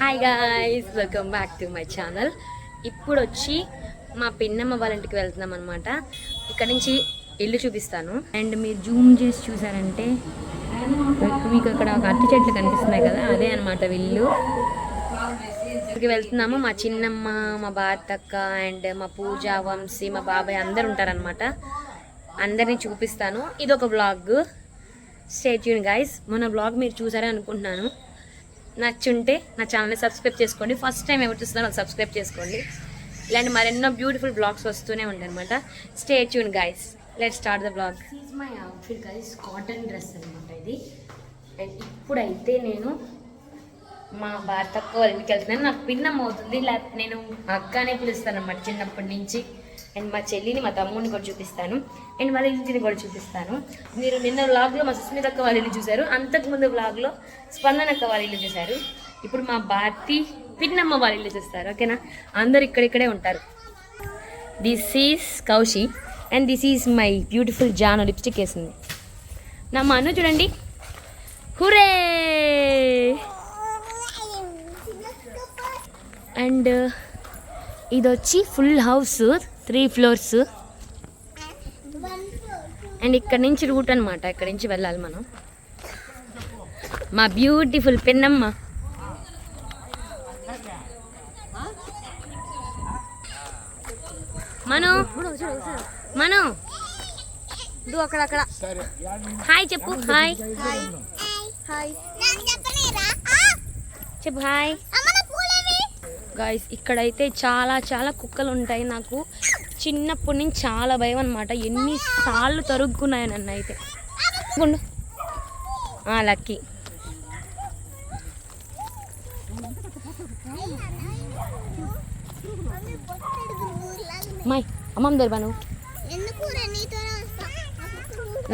Hi guys welcome back to my channel ఇప్పుడు వచ్చి మా పిన్నమ్మ వాళ్ళ ఇంటికి వెళ్తున్నాం అనమాట ఇక్కడ నుంచి ఇల్లు చూపిస్తాను. అండ్ మీరు జూమ్ చేసి చూసారంటే మీకు అక్కడ ఒక అట్టి చెట్లు కనిపిస్తున్నాయి కదా అదే అనమాట ఇల్లు. ఇక్కడికి వెళ్తున్నాము. మా చిన్నమ్మ మా బాతక్క అండ్ మా పూజ వంశీ మా బాబాయ్ అందరు ఉంటారనమాట అందరినీ చూపిస్తాను. ఇది ఒక బ్లాగ్ స్టేట్యూన్ గైస్ మొన్న బ్లాగ్ మీరు చూసారే అనుకుంటున్నాను. నచ్చుంటే నా ఛానల్ని సబ్స్క్రైబ్ చేసుకోండి. ఫస్ట్ టైం ఎవరు చూస్తున్నారో సబ్స్క్రైబ్ చేసుకోండి. ఇలాంటి మరెన్నో బ్యూటిఫుల్ బ్లాగ్స్ వస్తూనే ఉంటాయి అనమాట stay tune guys let start the blog is my outfit guys cotton dress అనమాట ఇది. అండ్ ఇప్పుడైతే నేను మా భారత అక్క వెళ్తున్నాను. నాకు పిన్నం అవుతుంది. లేకపోతే నేను అక్కనే పిలుస్తాను అనమాట చిన్నప్పటి నుంచి. అండ్ మా చెల్లిని మా తమ్ముడిని కూడా చూపిస్తాను. అండ్ వాళ్ళ ఇంటిని కూడా చూపిస్తాను. మీరు నిన్న వ్లాగ్లో మా సుస్మిత అక్క వాళ్ళ ఇల్లు చూశారు. అంతకుముందు వ్లాగ్లో స్పందన అక్క వాళ్ళ ఇల్లు చూశారు. ఇప్పుడు మా భారతి పిన్నమ్మ వాళ్ళ ఇల్లు చూస్తారు. ఓకేనా? అందరు ఇక్కడిక్కడే ఉంటారు. This is Kaushi and this is my beautiful Janu lipstick వేసింది. నా మను చూడండి. హురే! అండ్ ఇది వచ్చి full house three floors. And ఇక్కడ నుంచి రూట్ అనమాట ఇక్కడ నుంచి వెళ్ళాలి మనం. మా బ్యూటిఫుల్ పెన్నమ్మ. మను. మను. అక్కడ అక్కడ. హాయ్ చెప్పు హాయ్. హాయ్ చెప్పు హాయ్. గాయస్ ఇక్కడైతే చాలా చాలా కుక్కలు ఉంటాయి నాకు. చిన్నప్పటి నుంచి చాలా భయం అనమాట ఎన్నిసార్లు తరుక్కున్నాయి నన్ను అయితే. గుండు. లక్కీ. మాయ్ అమ్మమ్మ దగ్గర నువ్వు. ఎందుకు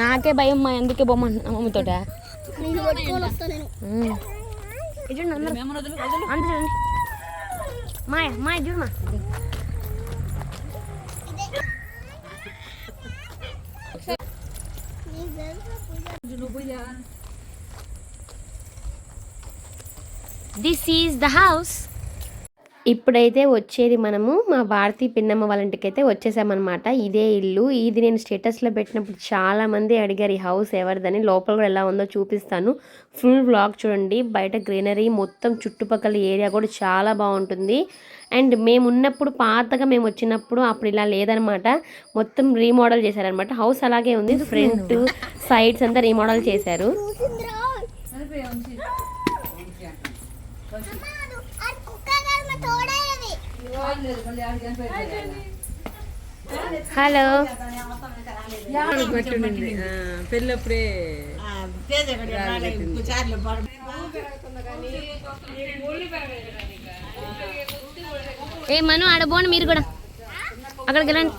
నాకే భయం మా అందుకే బొమ్మ అమ్మమ్మతోట ఇది చూడండి అందరూ. అందరూ చూడండి. మాయ మాయ చూడు దిస్ ఈజ్ ద హౌస్ ఇప్పుడైతే వచ్చేది మనము మా భారతీ పిన్నమ్మ వాళ్ళ ఇంటికి అయితే వచ్చేసామన్నమాట. ఇదే ఇల్లు. ఇది నేను స్టేటస్లో పెట్టినప్పుడు చాలా మంది అడిగారు ఈ హౌస్ ఎవరిదని? లోపల కూడా ఎలా ఉందో చూపిస్తాను. ఫుల్ బ్లాగ్ చూడండి. బయట గ్రీనరీ మొత్తం చుట్టుపక్కల ఏరియా కూడా చాలా బాగుంటుంది. అండ్ మేము ఉన్నప్పుడు పాతగా మేము వచ్చినప్పుడు అప్పుడు ఇలా లేదనమాట. మొత్తం రీమోడల్ చేశారనమాట. హౌస్ అలాగే ఉంది. ఫ్రంట్ సైడ్స్ అంతా రీమోడల్ చేశారు. హలో. పెళ్ళప్పుడే ఏ మను ఆడ పోండి మీరు కూడా అక్కడికి వెళ్ళండి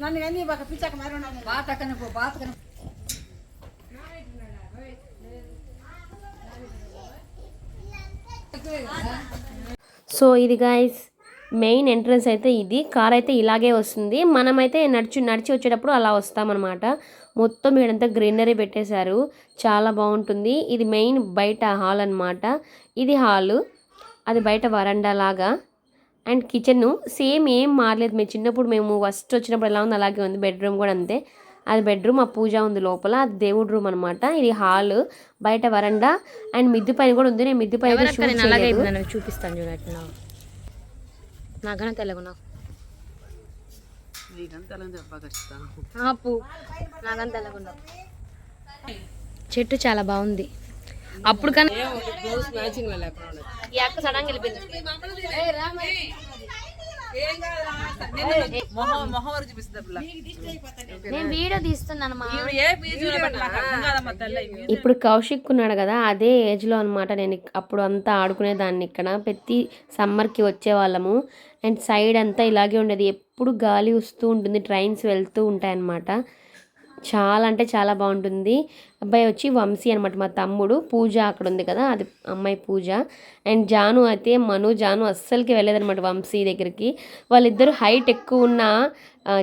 నన్ను కానీ ఒక పిచ్చక మరి బాతకన పో బాతకన సో ఇది గాయస్ మెయిన్ ఎంట్రన్స్ అయితే ఇది. కార్ అయితే ఇలాగే వస్తుంది. మనమైతే నడిచి నడిచి వచ్చేటప్పుడు అలా వస్తామన్నమాట. మొత్తం ఇక్కడంతా గ్రీనరీ పెట్టేశారు. చాలా బాగుంటుంది. ఇది మెయిన్ బయట హాల్ అన్నమాట. ఇది హాలు అది బయట వరండా లాగా. అండ్ కిచెన్ సేమ్ ఏం మారలేదు. మేము చిన్నప్పుడు మేము ఫస్ట్ వచ్చినప్పుడు ఎలా ఉంది అలాగే ఉంది. బెడ్రూమ్ కూడా అంతే. అది బెడ్రూమ్ ఆ పూజ ఉంది లోపల అది దేవుడి రూమ్ అనమాట ఇది హాల్ బయట వరండా అండ్ మిద్ది పైన కూడా ఉంది. నేను మిద్ది పైన చూపిస్తాను నాకన్నా నాకన్నా తెల్లగున్నావు చెట్టు చాలా బాగుంది. అప్పుడు కన్నా నేను వీడియో తీస్తున్నాను ఇప్పుడు కౌశిక్ ఉన్నాడు కదా అదే ఏజ్లో అనమాట నేను అప్పుడు అంతా ఆడుకునేదాన్ని ఇక్కడ. ప్రతి సమ్మర్కి వచ్చేవాళ్ళము అండ్ సైడ్ అంతా ఇలాగే ఉండేది. ఎప్పుడు గాలి వస్తూ ఉంటుంది ట్రైన్స్ వెళ్తూ ఉంటాయన్నమాట. చాలా అంటే చాలా బాగుంటుంది. అబ్బాయి వచ్చి వంశీ అనమాట మా తమ్ముడు. పూజ అక్కడ ఉంది కదా అది అమ్మాయి పూజ. అండ్ జాను అయితే మను జాను అస్సలకి వెళ్ళేదనమాట వంశీ దగ్గరికి. వాళ్ళిద్దరు హైట్ ఎక్కువ ఉన్న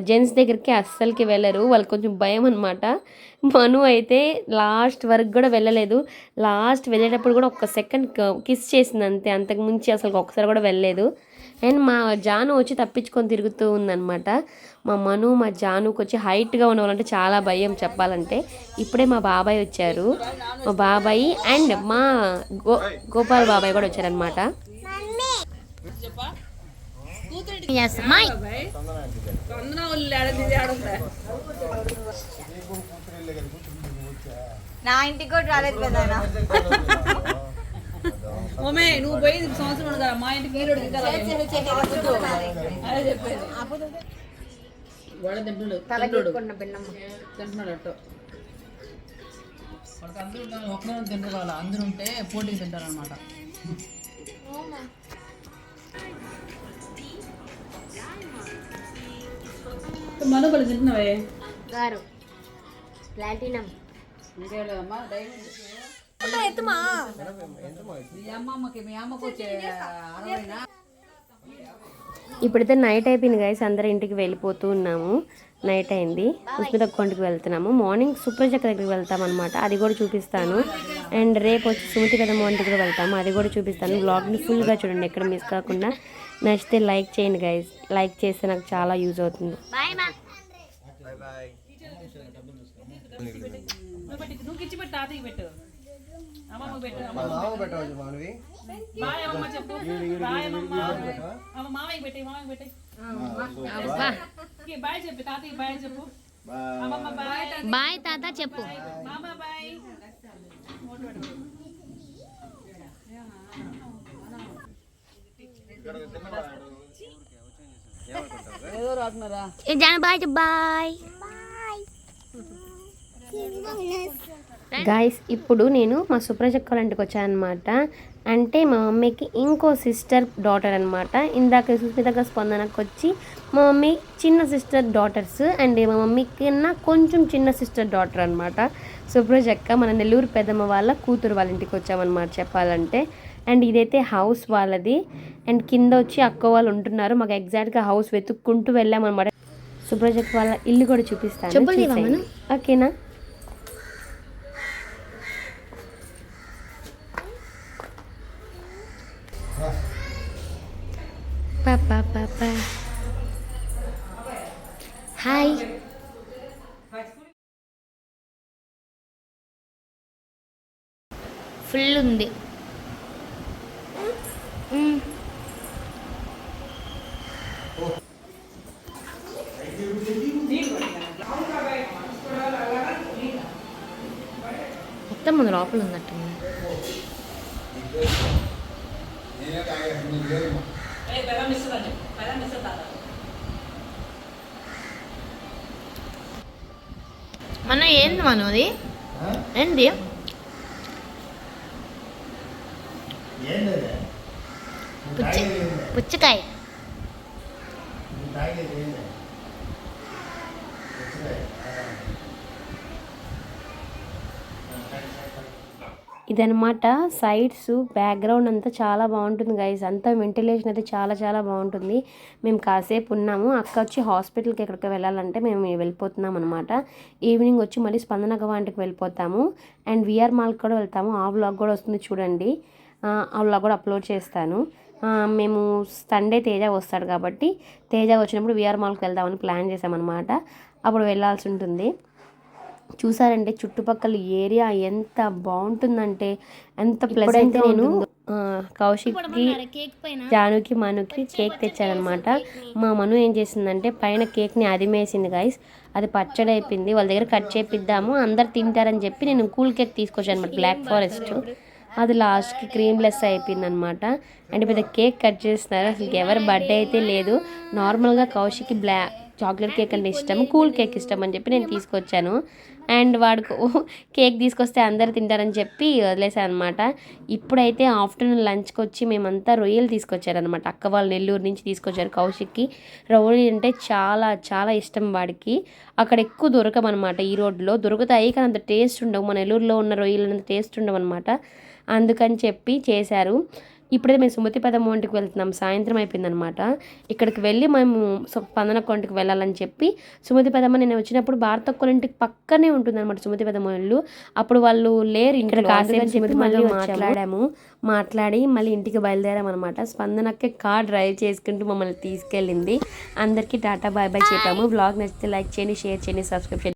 జెంట్స్ దగ్గరికి అస్సలకి వెళ్ళరు. వాళ్ళకి కొంచెం భయం అనమాట మను అయితే లాస్ట్ వరకు కూడా వెళ్ళలేదు. లాస్ట్ వెళ్ళేటప్పుడు కూడా ఒక్క సెకండ్ కిస్ చేసింది అంతే. అంతకుమించి అసలు ఒక్కసారి కూడా వెళ్ళలేదు. అండ్ మా జాను వచ్చి తప్పించుకొని తిరుగుతూ ఉందన్నమాట. మా మను మా జానుకి వచ్చి హైట్గా ఉన్న వాళ్ళంటే చాలా భయం చెప్పాలంటే. ఇప్పుడే మా బాబాయ్ వచ్చారు. మా బాబాయ్ అండ్ మా గో గోపాల్ బాబాయ్ కూడా వచ్చారనమాట నా ఇంటికి కూడా రాలేదు కదా ఓమే నువ్వు పోయింది సంవత్సరం కదా మా ఇంటికి మీరు అదే చెప్పేది వాడు తింటున్నాడు తింటున్నాడు. తింటున్నాడు అట్టు. వాళ్ళకి అందరూ ఉండాలి ఒక్కనే తింటారు వాళ్ళు. అందరూ ఉంటే పోటీకి తింటారు అనమాట మనం కూడా తింటున్నావే. గారు. ప్లాటినం. ఇంకేం లేదమ్మా డైమండ్ మీ అమ్మమ్మకి మీ అమ్మకి వచ్చే అరవైనా ఇప్పుడైతే నైట్ అయిపోయింది గైస్ అందరం ఇంటికి వెళ్ళిపోతూ ఉన్నాము. నైట్ అయింది. సుస్మిత కొండకి వెళ్తున్నాము. మార్నింగ్ సుప్రజక్క దగ్గరికి వెళ్తాం అనమాట అది కూడా చూపిస్తాను. అండ్ రేపు వచ్చి సుమతి కదమ్మ వంటికి కూడా వెళ్తాము. అది కూడా చూపిస్తాను. బ్లాగ్ని ఫుల్గా చూడండి. ఎక్కడ మిస్ కాకుండా. నచ్చితే లైక్ చేయండి గైస్ లైక్ చేస్తే నాకు చాలా యూజ్ అవుతుంది. నువ్వు పెట్టి. నువ్వు కిచ్చి పెట్టు తాతయ్యకి పెట్టు అమ్మమ్మ పెట్టు అమ్మమ్మ బాయ్ అమ్మమ్మ చెప్పు. బాయ్ అమ్మమ్మ అమ్మ. మామయ్యకి పెట్టి మామయ్యకి పెట్టి ఓకే, బాయ్ చెప్పు తాతయ్య బాయ్ చెప్పు. అమ్మమ్మ బాయ్. బాయ్ తాత చెప్పు. మామ బాయ్. ఏదో రాకున్నారా జాను బాయ్ బాయ్. గాయస్ ఇప్పుడు నేను మా సుప్రజక్క వాళ్ళ ఇంటికి వచ్చానమాట అంటే మా మమ్మీకి ఇంకో సిస్టర్ డాటర్ అనమాట ఇందాక సుస్మితగా స్పందనకు వచ్చి మా మమ్మీ చిన్న సిస్టర్ డాటర్స్ అండ్ మా మమ్మీ కన్నా కొంచెం చిన్న సిస్టర్ డాటర్ అనమాట సుప్రజక్క మన నెల్లూరు పెద్దమ్మ వాళ్ళ కూతురు వాళ్ళ ఇంటికి వచ్చామన్నమాట చెప్పాలంటే. అండ్ ఇదైతే హౌస్ వాళ్ళది. అండ్ కింద వచ్చి అక్క వాళ్ళు ఉంటున్నారు. మాకు ఎగ్జాక్ట్గా హౌస్ వెతుక్కుంటూ వెళ్ళామన్నమాట. సుప్రజక్క వాళ్ళ ఇల్లు కూడా చూపిస్తాను. ఓకేనా? పాపా పాపా హాయ్ ఫుల్ ఉంది. మొత్తం మన లోపల ఉన్నట్టుంది మన ఏంది మనది ఏంది? పుచ్చ పుచ్చకాయ. ఇదనమాట సైడ్స్ బ్యాక్గ్రౌండ్ అంతా చాలా బాగుంటుంది గైస్ అంతా వెంటిలేషన్ అయితే చాలా చాలా బాగుంటుంది. మేము కాసేపు ఉన్నాము. అక్క వచ్చి హాస్పిటల్కి ఎక్కడికి వెళ్ళాలంటే మేము వెళ్ళిపోతున్నాం అనమాట ఈవినింగ్ వచ్చి మళ్ళీ స్పందన గవాంటికి వెళ్ళిపోతాము. అండ్ విఆర్ మాల్కి కూడా వెళ్తాము. ఆ వ్లాగ్ కూడా వస్తుంది చూడండి. ఆ, వ్లాగ్ కూడా అప్లోడ్ చేస్తాను. మేము సండే తేజ వస్తాడు కాబట్టి తేజ వచ్చినప్పుడు విఆర్ మాల్కి వెళ్దామని ప్లాన్ చేసామన్నమాట అప్పుడు వెళ్ళాల్సి ఉంటుంది. చూసారంటే చుట్టుపక్కల ఏరియా ఎంత బాగుంటుందంటే ఎంత ప్లెజెంట్ నేను కౌశిక్కి జానుకి మనుకి కేక్ తెచ్చానమాట మా మను ఏం చేసిందంటే పైన కేక్ని అదిమేసింది గైస్ అది పచ్చడి అయిపోయింది వాళ్ళ దగ్గర కట్ చేపిద్దాము అందరు తింటారని చెప్పి నేను కూల్ కేక్ తీసుకొచ్చాను అనమాట బ్లాక్ ఫారెస్ట్ అది లాస్ట్కి క్రీమ్లెస్ అయిపోయింది అనమాట అండ్ పెద్ద కేక్ కట్ చేస్తున్నారు. అసలు ఎవరి బర్త్డే అయితే లేదు. నార్మల్గా కౌశిక్కి బ్లా చాక్లెట్ కేక్ అంటే ఇష్టం కూల్ కేక్ ఇష్టం అని చెప్పి నేను తీసుకొచ్చాను. అండ్ వాడికి కేక్ తీసుకొస్తే అందరు తింటారని చెప్పి వదిలేసాను అనమాట ఇప్పుడైతే ఆఫ్టర్నూన్ లంచ్కి వచ్చి మేమంతా రొయ్యలు తీసుకొచ్చారనమాట అక్క వాళ్ళు నెల్లూరు నుంచి తీసుకొచ్చారు కౌశిక్కి. రొయ్యలు అంటే చాలా చాలా ఇష్టం వాడికి. అక్కడ ఎక్కువ దొరకమన్నమాట ఈ రోడ్లో దొరుకుతాయి కానీ అంత టేస్ట్ ఉండవు. మన నెల్లూరులో ఉన్న రొయ్యలు అంత టేస్ట్ ఉండవు అనమాట అందుకని చెప్పి చేశారు. ఇప్పుడైతే మేము సుమతి పదం వంటికి వెళ్తున్నాం. సాయంత్రం అయిపోయిందనమాట ఇక్కడికి వెళ్ళి మేము స్పందన కొంటికి వెళ్ళాలని చెప్పి సుమతి పదమ్మ నేను వచ్చినప్పుడు భారత ఇంటికి పక్కనే ఉంటుంది అనమాట సుమతి పదమ్మ ఇల్లు అప్పుడు వాళ్ళు లేరు ఇక్కడ కాసేపు మళ్ళీ మాట్లాడాము. మాట్లాడి మళ్ళీ ఇంటికి బయలుదేరామన్నమాట. స్పందనకే కార్ డ్రైవ్ చేసుకుంటూ మమ్మల్ని తీసుకెళ్ళింది. అందరికీ టాటా బాయ్ బాయ్ చెప్పాము. బ్లాగ్ నచ్చితే లైక్ చేయండి షేర్ చేయండి సబ్స్క్రైబ్ చేయండి.